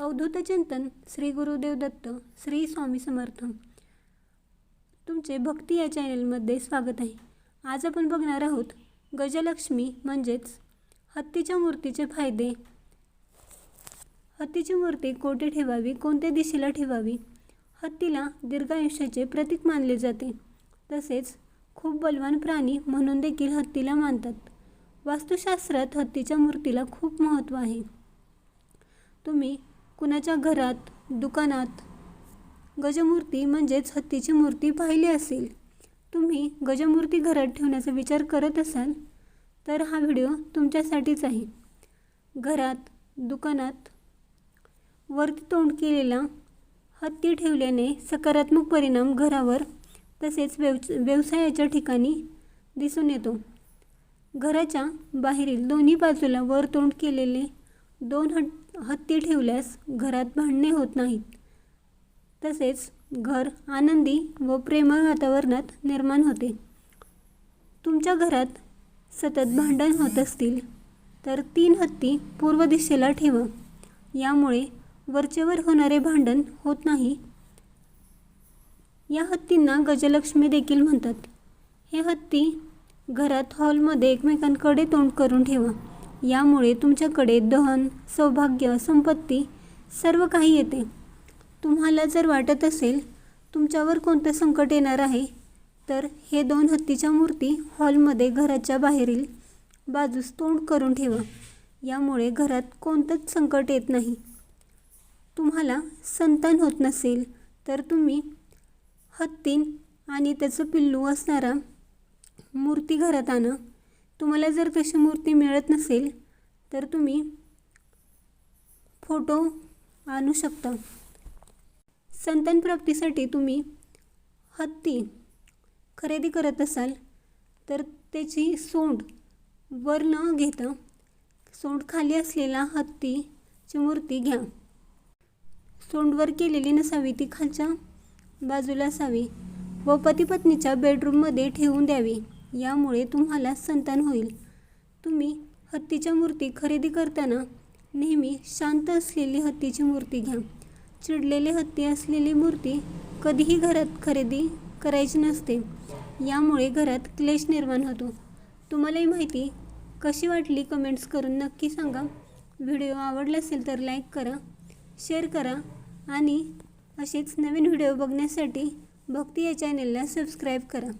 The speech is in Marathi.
अवधूत चिंतन श्री गुरुदेव दत्त श्री स्वामी समर्थ. तुमचे भक्ती या चॅनलमध्ये स्वागत आहे. आज आपण बघणार आहोत गजलक्ष्मी म्हणजेच हत्तीच्या मूर्तीचे फायदे. हत्तीची मूर्ती कोठे ठेवावी कोणत्या दिशेला ठेवावी? हत्तीला दीर्घायुष्याचे प्रतीक मानले जाते. तसेच खूप बलवान प्राणी म्हणून देखील हत्तीला मानतात. वास्तुशास्त्रात हत्तीच्या मूर्तीला खूप महत्त्व आहे. तुम्ही कुणाच्या घरात दुकानात? गजमूर्ती म्हणजेच हत्तीची मूर्ती पाहिली असेल. तुम्ही गजमूर्ती घरात ठेवण्याचा विचार करत असाल तर हा व्हिडिओ तुमच्यासाठीच आहे. घरात दुकानात? वरती तोंड केलेला हत्ती ठेवल्याने सकारात्मक परिणाम घरावर तसेच व्यव व्यवसायाच्या ठिकाणी दिसून येतो. घराच्या बाहेरील दोन्ही बाजूला वर तोंड केलेले दोन हट हत्ती ठेवल्यास घरात भांडणे होत नाहीत. तसेच घर आनंदी व प्रेमळ वातावरणात निर्माण होते. तुमच्या घरात सतत भांडण होत असतील तर तीन हत्ती पूर्व दिशेला ठेवा. यामुळे वरचेवर होणारे भांडण होत नाही. या हत्तींना गजलक्ष्मी देखील म्हणतात. हे हत्ती घरात हॉलमध्ये एकमेकांकडे तोंड करून ठेवा. यामुळे तुमच्याकडे धन सौभाग्य संपत्ती सर्व काही येते. तुम्हाला जर वाटत असेल तुमच्यावर कोणतं संकट येणार आहे तर हे दोन हत्तीच्या मूर्ती हॉलमध्ये घराच्या बाहेरील बाजूस तोंड करून ठेवा. यामुळे घरात कोणतंच संकट येत नाही. तुम्हाला संतान होत नसेल तर तुम्ही हत्तीन आणि त्याचं पिल्लू असणारा मूर्ती घरात आणा. तुम्हाला जर तशी मूर्ती मिळत नसेल तर तुम्ही फोटो आणू शकता. संतान प्राप्तीसाठी तुम्ही हत्ती खरेदी करत असाल तर त्याची सोंड वर न घेता सोंड खाली असलेला हत्तीची मूर्ती घ्या. सोंडवर केलेली नसावी ती खालच्या बाजूला असावी व पती पत्नीच्या बेडरूममध्ये ठेवून द्यावी. यामुळे तुम्हाला संतान होईल. तुम्ही हत्तीच्या मूर्ती खरेदी करताना नेहमी शांत असलेली हत्तीची मूर्ती घ्या. चिडलेले हत्ती असलेली मूर्ती कधीही घरात खरेदी करायची नसते. यामुळे घरात क्लेश निर्माण होतो. तुम्हालाही माहिती कशी वाटली कमेंट्स करून नक्की सांगा. व्हिडिओ आवडला असेल तर लाईक करा शेअर करा आणि असेच नवीन व्हिडिओ बघण्यासाठी भक्ती या चॅनेलला सबस्क्राईब करा.